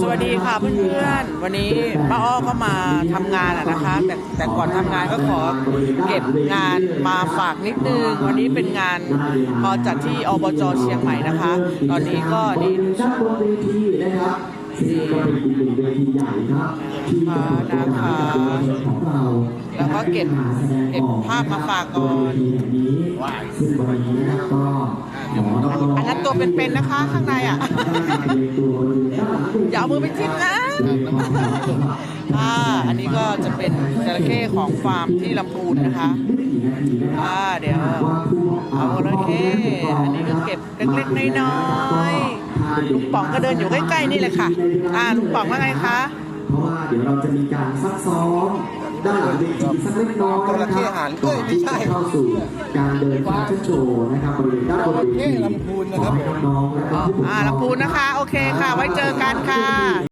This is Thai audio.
สวัสดีค่ะเพื่อนๆ วันนี้ป้าอ้อก็มาทำงานอะนะคะ แต่แต่ก่อนทำงานก็ขอเก็บงานมาฝากนิดนึง วันนี้เป็นงานพอจัดที่อบจเชียงใหม่นะคะ ตอนนี้ก็นี่ด้านบนเวทีนะครับซึ่งก็เป็นอีกหนึ่งเวทีใหญ่ครับที่กำหนดโอกาสการแสดงของเราแล้วก็เก็บเก็บภาพมาฝากก่อนเวทีแห่งนี้ซึ่งวันนี้นะครับก็ข อน้องๆอันนั้นตัวเป็นๆนะคะ ข้างในอะ อย่าเอามือไปจิ้มนะอ่าอันนี้ก็จะเป็นจระเข้ของฟาร์มที่ลำพูนนะคะอ่าเดี๋ยวเอาจระเข้อันนี้ก็เก็บเล็กๆน้อยๆลุงป๋องก็เดินอยู่ใกล้ๆนี่เลยค่ะ อ่าลุงป๋องว่าไงคะ เพราะว่าเดี๋ยวเราจะมีการซักซ้อม ด้านหลังเวทีสักเล็กน้อยนะครับก่อนที่จะเข้าสู่การเดินแฟชั่นโชว์นะครับบริเวณด้านบนเวทีขอให้น้องๆและก็ผู้ปกครอง อ่าลำพูนนะคะ โอเคค่ะ ไว้เจอกันค่ะ